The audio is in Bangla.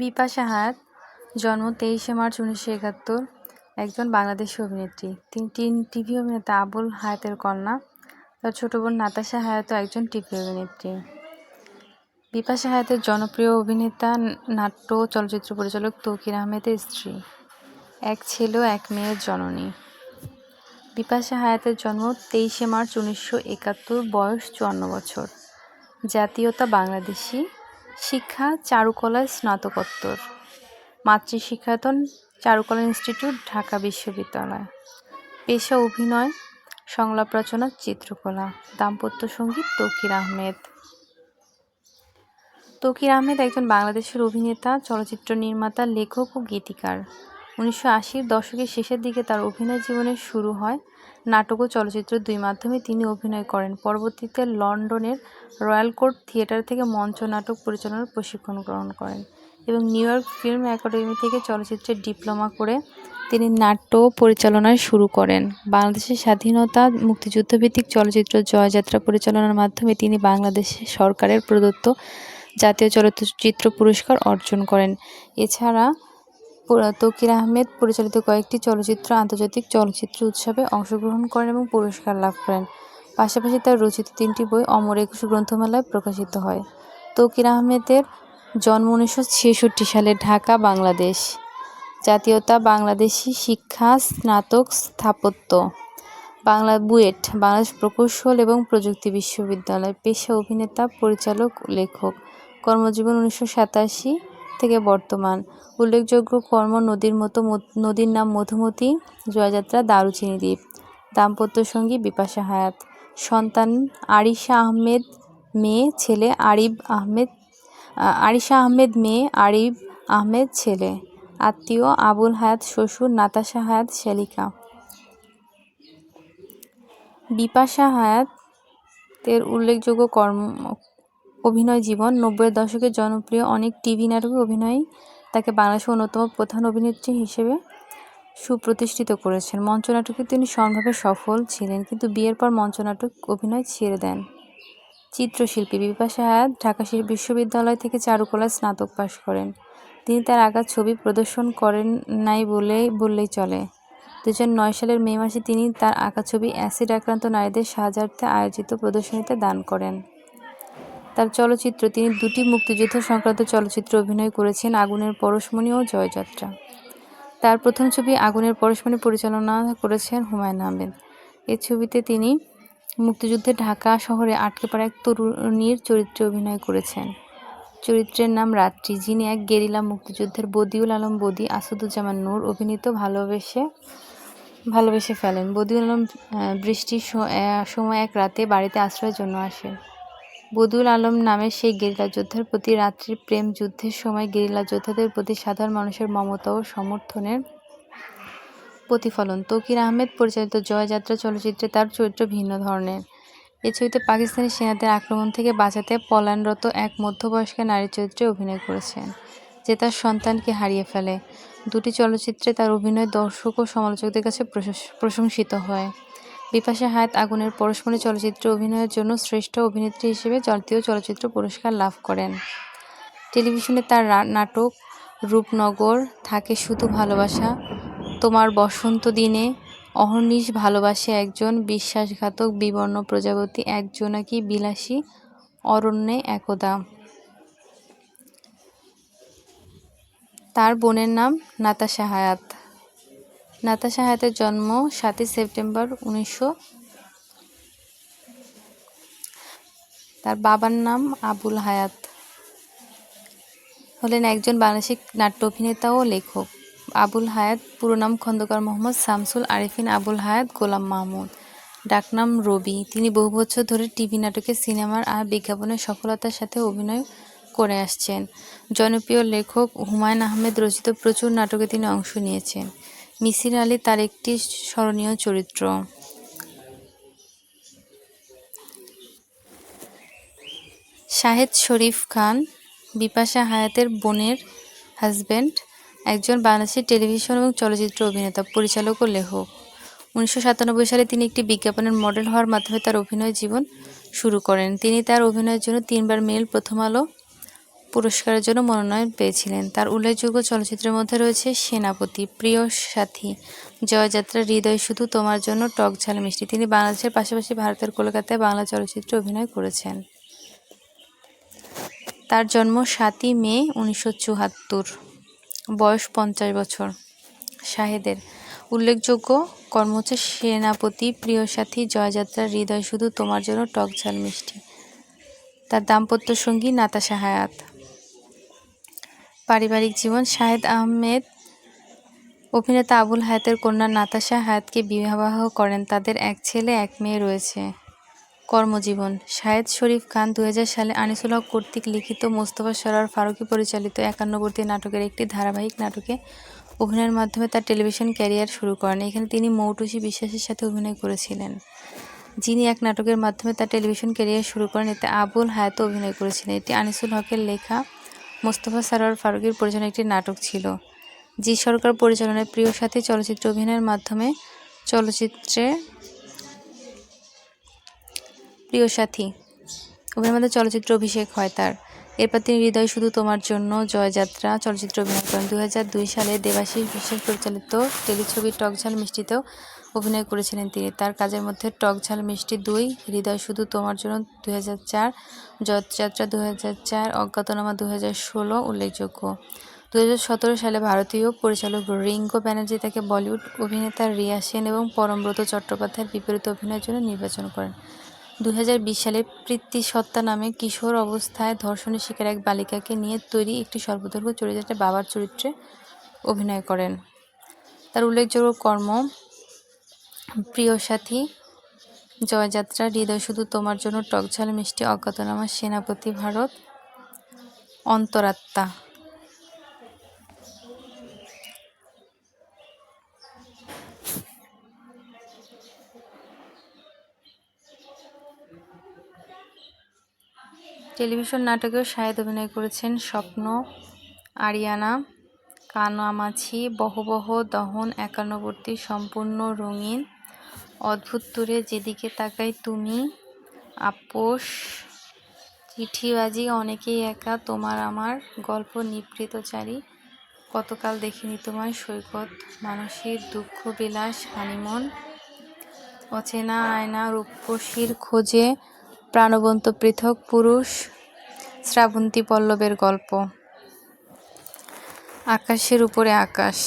বিপাশা হায়াত জন্ম তেইশে মার্চ উনিশশো একাত্তর। একজন বাংলাদেশি অভিনেত্রী। তিনি টিভি অভিনেতা আবুল হায়াতের কন্যা। তার ছোট বোন নাতাশা হায়াতও একজন টিভি অভিনেত্রী। বিপাশা হায়াতের জনপ্রিয় অভিনেতা, নাট্য চলচ্চিত্র পরিচালক তৌকির আহমেদের স্ত্রী। এক ছেলে এক মেয়ের জননী। বিপাশা হায়াতের জন্ম তেইশে মার্চ উনিশশো একাত্তর, বয়স চুয়ান্ন বছর। জাতীয়তা বাংলাদেশি। শিক্ষা চারুকলায় স্নাতকোত্তর। মাতৃশিক্ষায়তন চারুকলা ইনস্টিটিউট, ঢাকা বিশ্ববিদ্যালয়। পেশা অভিনয়, সংলাপ রচনা, চিত্রকলা। দাম্পত্য সংগীত তকির আহমেদ। তকির আহমেদ একজন বাংলাদেশের অভিনেতা, চলচ্চিত্র নির্মাতা, লেখক ও গীতিকার। উনিশশো আশির দশকের শেষের দিকে তার অভিনয় জীবনের শুরু হয় নাটক ও চলচ্চিত্র দুই মাধ্যমে তিনি অভিনয় করেন। পরবর্তীতে লন্ডনের রয়্যাল কোর্ট থিয়েটার থেকে মঞ্চ নাটক পরিচালনার প্রশিক্ষণ গ্রহণ করেন এবং নিউ ইয়র্ক ফিল্ম একাডেমি থেকে চলচ্চিত্রে ডিপ্লোমা করে তিনি নাট্য পরিচালনায় শুরু করেন। বাংলাদেশের স্বাধীনতা মুক্তিযুদ্ধভিত্তিক চলচ্চিত্র জয়যাত্রা পরিচালনার মাধ্যমে তিনি বাংলাদেশ সরকারের প্রদত্ত জাতীয় চলচ্চিত্র পুরস্কার অর্জন করেন। এছাড়া তকির আহমেদ পরিচালিত কয়েকটি চলচ্চিত্র, আন্তর্জাতিক চলচ্চিত্র উৎসবে অংশগ্রহণ করেন এবং পুরস্কার লাভ করেন। পাশাপাশি তার রচিত তিনটি বই অমর একুশ গ্রন্থমেলায় প্রকাশিত হয়। তকির আহমেদের জন্ম উনিশশো ছেষট্টি সালে ঢাকা, বাংলাদেশ। জাতীয়তা বাংলাদেশি শিক্ষা, স্নাতক, স্থাপত্য। বাংলা বুয়েট, বাংলাদেশ প্রকৌশল এবং প্রযুক্তি বিশ্ববিদ্যালয় পেশা অভিনেতা, পরিচালক, লেখক। কর্মজীবন উনিশশো সাতাশি। থেকে বর্তমান। উল্লেখযোগ্য কর্ম নদীর মতো নদীর নাম মধুমতি, জয়যাত্রা, দারুচিনি দ্বীপ। দাম্পত্য সঙ্গী বিপাশা হায়াত। সন্তান আরিশা আহমেদ মেয়ে ছেলে আরিব আহমেদ আরিশা আহমেদ মেয়ে আরিব আহমেদ ছেলে। আত্মীয় আবুল হায়াত, শ্বশুর নাতাশা হায়াত, শালিকা। বিপাশা হায়াতের উল্লেখযোগ্য কর্ম অভিনয় জীবন। নব্বইয়ের দশকের জনপ্রিয় অনেক টিভি নাটকে অভিনয় তাকে বাংলাদেশের অন্যতম প্রধান অভিনেত্রী হিসেবে সুপ্রতিষ্ঠিত করেছেন। মঞ্চনাটকে তিনি সমানভাবে সফল ছিলেন, কিন্তু বিয়ের পর মঞ্চনাটক অভিনয় ছেড়ে দেন। চিত্রশিল্পী বিপাশা হায়াত ঢাকা বিশ্ববিদ্যালয় থেকে চারুকলায় স্নাতক পাশ করেন। তিনি তার আঁকা ছবি প্রদর্শন করেন নাই বলে বললেই চলে। দু নয় সালের মে মাসে তিনি তার আঁকা ছবি অ্যাসিড আক্রান্ত নারীদের সাহায্যার্থে আয়োজিত প্রদর্শনীতে দান করেন। তার চলচ্চিত্র, তিনি দুটি মুক্তিযুদ্ধ সংক্রান্ত চলচ্চিত্রে অভিনয় করেছেন, আগুনের পরশমণি ও জয়যাত্রা। তার প্রথম ছবি আগুনের পরশমণি পরিচালনা করেছেন হুমায়ুন আহমেদ। এই ছবিতে তিনি মুক্তিযুদ্ধে ঢাকা শহরে আটকে পড়া এক তরুণীর চরিত্রে অভিনয় করেছেন। চরিত্রের নাম রাত্রি, যিনি এক গেরিলা মুক্তিযুদ্ধের বদিউল আলম বদি আসাদুজ্জামান নূর অভিনীত ভালোবেসে ভালোবেসে ফেলেন। বদিউল আলম বৃষ্টির সময় এক রাতে বাড়িতে আশ্রয়ের জন্য আসেন। বদুল আলম নামে সেই গেরিলা যোদ্ধার প্রতি রাত্রির প্রেম যুদ্ধের সময় গেরিলা যোদ্ধাদের প্রতি সাধারণ মানুষের মমতা ও সমর্থনের প্রতিফলন। তকির আহমেদ পরিচালিত জয়যাত্রা চলচ্চিত্রে তার চরিত্র ভিন্ন ধরনের। এ ছবিতে পাকিস্তানি সেনাদের আক্রমণ থেকে বাঁচাতে পলায়নরত এক মধ্যবয়স্কা নারী চরিত্রে অভিনয় করেছেন, যে তার সন্তানকে হারিয়ে ফেলে। দুটি চলচ্চিত্রে তার অভিনয় দর্শক ও সমালোচকদের কাছে প্রশংসিত হয়। বিপাশা হায়াত আগুনের পরশমণি চলচ্চিত্রে অভিনয়ের জন্য শ্রেষ্ঠ অভিনেত্রী হিসেবে জাতীয় চলচ্চিত্র পুরস্কার লাভ করেন। টেলিভিশনে তার নাটক রূপনগর, থাকে শুধু ভালোবাসা, তোমার বসন্ত দিনে অহর্নিশ ভালোবাসে একজন বিশ্বাসঘাতক বিবর্ণ প্রজাপতি এক জোনাকি বিলাসী অরণ্যে একদা। তার বোনের নাম নাতাশা হায়াত। নাতাশা হায়াতের জন্ম সাতই সেপ্টেম্বর উনিশশো তার বাবার নাম আবুল হায়াত। হলেন একজন বাংলাদেশি নাট্য অভিনেতা ও লেখক। আবুল হায়াত, পুরো নাম খন্দকার মোহাম্মদ শামসুল আরিফিন আবুল হায়াত, গোলাম মাহমুদ। ডাকনাম রবি। তিনি বহু বছর ধরে টিভি নাটকে, সিনেমার আর বিজ্ঞাপনের সফলতার সাথে অভিনয় করে আসছেন। জনপ্রিয় লেখক হুমায়ুন আহমেদ রচিত প্রচুর নাটকে তিনি অংশ নিয়েছেন। মিসির আলী তার একটি স্মরণীয় চরিত্র। শাহেদ শরীফ খান, বিপাশা হায়াতের বোনের হাজব্যান্ড একজন বাংলাদেশি টেলিভিশন এবং চলচ্চিত্র অভিনেতা, পরিচালক ও লেখক। উনিশশো সাতানব্বই সালে তিনি একটি বিজ্ঞাপনের মডেল হওয়ার মাধ্যমে তার অভিনয় জীবন শুরু করেন। তিনি তার অভিনয়ের জন্য তিনবার মেল প্রথম আলো পুরস্কারের জন্য মনোনয়ন পেয়েছিলেন। তার উল্লেখযোগ্য চলচ্চিত্রের মধ্যে রয়েছে সেনাপতি, প্রিয় সাথী, জয়যাত্রা, হৃদয় শুধু তোমার জন্য টক ঝাল মিষ্টি। তিনি বাংলাদেশের পাশাপাশি ভারতের কলকাতায় বাংলা চলচ্চিত্রে অভিনয় করেছেন। তার জন্ম সাতই মে উনিশশো চুয়াত্তর, বয়স পঞ্চাশ বছর। শাহেদের উল্লেখযোগ্য কর্ম হচ্ছে সেনাপতি, প্রিয় সাথী, জয়যাত্রা, হৃদয় শুধু তোমার জন্য টক ঝাল মিষ্টি। তার দাম্পত্য সঙ্গী নাতাশা হায়াত। পারিবারিক জীবন, শাহেদ আহমেদ, অভিনেতা আবুল হায়াতের কন্যা নাতাশা হায়াতকে বিবাহ করেন। তাদের এক ছেলে, এক মেয়ে রয়েছে। কর্মজীবন, শাহেদ শরীফ খান দু হাজার সালে আনিসুল হক কর্তৃক লিখিত মোস্তফা সরার ফারুকি পরিচালিত একান্নবর্তী নাটকের একটি ধারাবাহিক নাটকে অভিনয়ের মাধ্যমে তার টেলিভিশন ক্যারিয়ার শুরু করেন। এখানে তিনি মৌটুসি বিশ্বাসের সাথে অভিনয় করেছিলেন। যিনি এক নাটকের মাধ্যমে তার টেলিভিশন ক্যারিয়ার শুরু করেন, এতে আবুল হায়াতও অভিনয় করেছিলেন। এটি আনিসুল হকের লেখা মোস্তফা সারোয়ার ফারুকের পরিচালনা একটি নাটক ছিল, জি সরকার পরিচালনায় প্রিয় সাথী চলচ্চিত্র অভিনয়ের মাধ্যমে চলচ্চিত্রে প্রিয় সাথী। অভিনয়ের মাধ্যমে চলচ্চিত্র অভিষেক হয় তার। এরপর তিনি হৃদয় শুধু তোমার জন্য। জয়যাত্রা, চলচ্চিত্র অভিনয় করেন দু হাজার দুই সালে দেবাশিস বিশ্বাস পরিচালিত টেলিছবি টকঝাল মিষ্টিতেও অভিনয় করেছিলেন তিনি। তার কাজের মধ্যে টকঝাল মিষ্টি দুই, হৃদয় শুধু তোমার জন্য দুই হাজার চার, জয়যাত্রা দু হাজার চার, অজ্ঞাতনামা দু হাজার ষোলো উল্লেখযোগ্য। দু হাজার সতেরো সালে ভারতীয় পরিচালক রিঙ্কো ব্যানার্জি তাকে বলিউড অভিনেতা রিয়া সেন এবং পরমব্রত চট্টোপাধ্যায়ের বিপরীত অভিনয়ের জন্য নির্বাচন করেন। দু হাজার বিশ সালে প্রীতি সত্তা নামে কিশোর অবস্থায় ধর্ষণের শিকার এক বালিকাকে নিয়ে তৈরি একটি সর্বদৈর্ঘ্য চরিত্রে বাবার চরিত্রে অভিনয় করেন। তার উল্লেখযোগ্য কর্ম প্রিয় সাথী জয়যাত্রা, হৃদয় শুধু তোমার জন্য টকঝাল, মিষ্টি অজ্ঞাতনামা, সেনাপতি ভারত, অন্তরাত্মা। টেলিভিশন নাটকেও শাহেদ অভিনয় করেছেন স্বপ্ন, আরিয়ানা, কানামাছি, বহবহ, দহন, একান্নবর্তী, সম্পূর্ণ রঙিন, অদ্ভুত তুরে যেদিকে তাকাই তুমি, আপোষ, চিঠিবাজি, অনেকেই একা, তোমার আমার গল্প নিভৃতচারী, কতকাল দেখিনি তোমায় সৈকত, মানসিক দুঃখ, বিলাস, হানিমন, অচেনা আয়না রূপসীর খোঁজে প্রাণবন্ত পৃথক পুরুষ শ্রাবন্তী পল্লবের গল্প। আকাশের উপরে আকাশ।